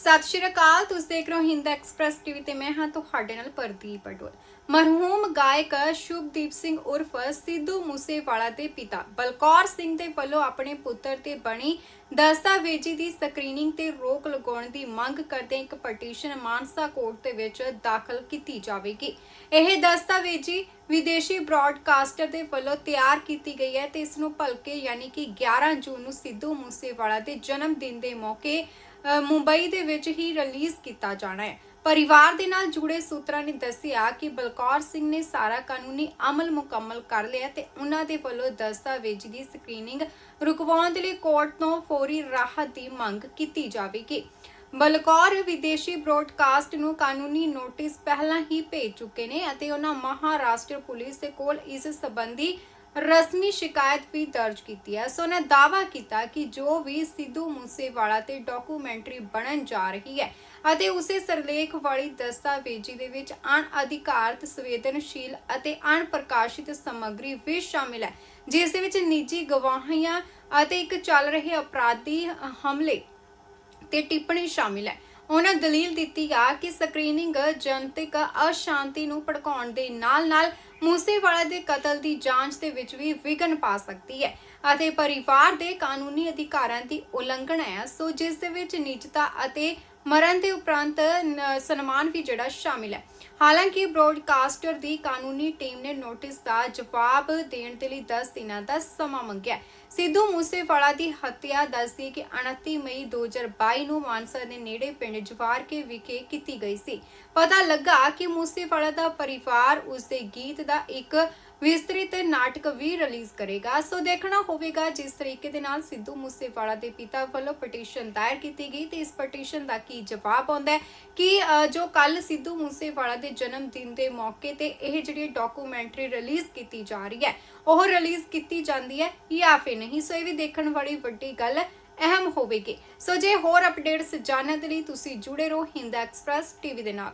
ਸਤਿ ਸ਼੍ਰੀ ਅਕਾਲ, ਤੁਸੀਂ ਦੇਖ ਰਹੇ ਹੋ ਹਿੰਦ ਐਕਸਪ੍ਰੈਸ ਟੀਵੀ ਤੇ ਮੈਂ ਹਾਂ ਤੁਹਾਡੇ ਨਾਲ ਪ੍ਰਦੀਪ ਪਟੋਲ ਮਰਹੂਮ ਗਾਇਕ ਸ਼ੁਭਦੀਪ ਸਿੰਘ ਉਰਫ ਸਿੱਧੂ ਮੂਸੇਵਾਲਾ ਦੇ ਪਿਤਾ ਬਲਕੌਰ ਸਿੰਘ ਦੇ ਵੱਲੋਂ ਆਪਣੇ ਪੁੱਤਰ ਤੇ ਬਣੀ ਦਸਤਾਵੇਜ਼ੀ ਦੀ ਸਕਰੀਨਿੰਗ ਤੇ ਰੋਕ ਲਗਾਉਣ ਦੀ ਮੰਗ ਕਰਦੇ ਇੱਕ ਪਟੀਸ਼ਨ ਮਾਨਸਾ ਕੋਰਟ ਦੇ ਵਿੱਚ ਦਾਖਲ ਕੀਤੀ ਜਾਵੇਗੀ। ਇਹ ਦਸਤਾਵੇਜ਼ੀ ਵਿਦੇਸ਼ੀ ਬ੍ਰਾਡਕਾਸਟਰ ਦੇ ਵੱਲੋਂ ਤਿਆਰ ਕੀਤੀ ਗਈ ਹੈ ਤੇ ਇਸ ਨੂੰ ਭਲਕੇ ਯਾਨੀ ਕਿ 11 ਜੂਨ ਨੂੰ ਸਿੱਧੂ ਮੂਸੇਵਾਲਾ ਦੇ ਜਨਮ ਦਿਨ ਦੇ ਮੌਕੇ ਮੁੰਬਈ ਦੇ ਵਿੱਚ ਹੀ ਰਿਲੀਜ਼ ਕੀਤਾ ਜਾਣਾ ਹੈ। ਪਰਿਵਾਰ ਦੇ ਨਾਲ ਜੁੜੇ ਸੂਤਰਾਂ ਨੇ ਦੱਸਿਆ ਕਿ ਬਲਕੌਰ ਸਿੰਘ ਨੇ ਸਾਰਾ ਕਾਨੂੰਨੀ ਅਮਲ ਮੁਕੰਮਲ ਕਰ ਲਿਆ ਤੇ ਉਹਨਾਂ ਦੇ ਵੱਲੋਂ ਦਸਤਾਵੇਜ਼ ਦੀ ਸਕਰੀਨਿੰਗ ਰੁਕਵਾਉਣ ਦੇ ਲਈ ਕੋਰਟ ਤੋਂ ਫੌਰੀ ਰਾਹਤ ਦੀ ਮੰਗ ਕੀਤੀ ਜਾਵੇਗੀ। ਬਲਕੌਰ ਵਿਦੇਸ਼ੀ ਬ੍ਰੋਡਕਾਸਟ ਨੂੰ ਕਾਨੂੰਨੀ ਨੋਟਿਸ ਪਹਿਲਾਂ ਹੀ ਭੇਜ ਚੁੱਕੇ ਨੇ ਅਤੇ ਉਹਨਾਂ ਮਹਾਰਾਸ਼ਟਰ ਪੁਲਿਸ ਦੇ ਕੋਲ ਇਸ ਸੰਬੰਧੀ ਰਸਮੀ ਸ਼ਿਕਾਇਤ ਵੀ ਦਰਜ ਕੀਤੀ ਹੈ। ਸੋ ਨੇ ਦਾਅਵਾ ਕੀਤਾ ਕਿ ਜੋ ਵੀ ਸਿੱਧੂ ਮੂਸੇਵਾਲਾ ਤੇ ਡਾਕੂਮੈਂਟਰੀ ਬਣਨ ਜਾ ਰਹੀ ਹੈ ਅਤੇ ਉਸੇ ਸਰਲੇਖ ਵਾਲੀ ਦਸਤਾਵੇਜ਼ੀ ਦੇ ਵਿੱਚ ਅਣ ਸੰਵੇਦਨਸ਼ੀਲ ਅਤੇ ਅਣਪ੍ਰਕਾਸ਼ਿਤ ਸਮੱਗਰੀ ਵੀ ਸ਼ਾਮਿਲ ਹੈ, ਜਿਸ ਦੇ ਵਿੱਚ ਨਿੱਜੀ ਗਵਾਹੀਆਂ ਅਤੇ ਇੱਕ ਚੱਲ ਰਹੇ ਅਪਰਾਧੀ ਹਮਲੇ ਤੇ ਟਿੱਪਣੀ ਸ਼ਾਮਿਲ ਹੈ। ਉਹਨਾਂ ਦਲੀਲ ਦਿੱਤੀ ਆ ਕਿ ਸਕਰੀਨਿੰਗ ਜਨਤਕ ਅਸ਼ਾਂਤੀ ਨੂੰ ਭੜਕਾਉਣ ਦੇ ਨਾਲ-ਨਾਲ ਮੂਸੇਵਾਲਾ ਦੇ ਕਤਲ ਦੀ ਜਾਂਚ ਦੇ ਵਿੱਚ ਵੀ ਵਿਘਨ ਪਾ ਸਕਦੀ ਹੈ ਅਤੇ ਪਰਿਵਾਰ ਦੇ ਕਾਨੂੰਨੀ ਅਧਿਕਾਰਾਂ ਦੀ ਉਲੰਘਣਾ ਹੈ। ਸੋ ਜਿਸ ਦੇ ਵਿੱਚ ਨਿਜਤਾ ਅਤੇ ਮਰਨ ਦੇ ਉਪਰੰਤ ਸਨਮਾਨ ਵੀ ਜਿਹੜਾ ਸ਼ਾਮਿਲ ਹੈ। ਹਾਲਾਂਕਿ ਬ੍ਰੌਡਕਾਸਟਰ ਦੀ ਕਾਨੂੰਨੀ ਟੀਮ ਨੇ ਨੋਟਿਸ ਦਾ ਜਵਾਬ ਦੇਣ ਦੇ ਲਈ 10 ਦਿਨਾਂ ਦਾ ਸਮਾਂ ਮੰਗਿਆ। ਸਿੱਧੂ ਮੂਸੇਵਾਲਾ ਦੀ ਹੱਤਿਆ ਦੱਸਦੀ ਕਿ 29 ਮਈ 2022 ਨੂੰ ਮਾਨਸਾ ਦੇ ਨੇੜੇ ਪਿੰਡ ਜਵਾਰ ਕੇ ਵਿਖੇ ਕੀਤੀ ਗਈ ਸੀ। ਪਤਾ ਲੱਗਾ ਕਿ ਮੂਸੇਵਾਲਾ ਦਾ ਪਰਿਵਾਰ ਉਸ ਦੇ ਗੀਤ ਦਾ ਇੱਕ ਵਿਸਤ੍ਰਿਤ ਨਾਟਕ ਵੀ ਰਿਲੀਜ਼ ਕਰੇਗਾ। ਸੋ ਦੇਖਣਾ ਹੋਵੇਗਾ ਜਿਸ ਤਰੀਕੇ ਦੇ ਨਾਲ ਸਿੱਧੂ ਮੂਸੇਵਾਲਾ ਦੇ ਪਿਤਾ ਵੱਲੋਂ ਪਟੀਸ਼ਨ ਦਾਇਰ ਕੀਤੀ ਗਈ ਤੇ ਇਸ ਪਟੀਸ਼ਨ ਦਾ ਕੀ ਜਵਾਬ ਆਉਂਦਾ ਹੈ ਕਿ ਜੋ ਕੱਲ ਸਿੱਧੂ ਮੂਸੇਵਾਲਾ ਦੇ ਜਨਮ ਦਿਨ ਦੇ ਮੌਕੇ ਤੇ ਇਹ ਜਿਹੜੀ ਡਾਕੂਮੈਂਟਰੀ ਰਿਲੀਜ਼ ਕੀਤੀ ਜਾ ਰਹੀ ਹੈ, ਉਹ ਰਿਲੀਜ਼ ਕੀਤੀ ਜਾਂਦੀ ਹੈ ਜਾਂ ਫਿਰ ਨਹੀਂ? ਸੋ ਇਹ ਵੀ ਦੇਖਣ ਵਾਲੀ ਵੱਡੀ ਗੱਲ ਹੈ ਅਹਿਮ ਹੋਵੇਗੀ। ਸੋ ਜੇ ਹੋਰ ਅਪਡੇਟਸ ਜਾਣਨ ਦੇ ਲਈ ਤੁਸੀਂ ਜੁੜੇ ਰਹੋ ਹਿੰਦ ਐਕਸਪ੍ਰੈਸ ਟੀਵੀ ਦੇ ਨਾਲ।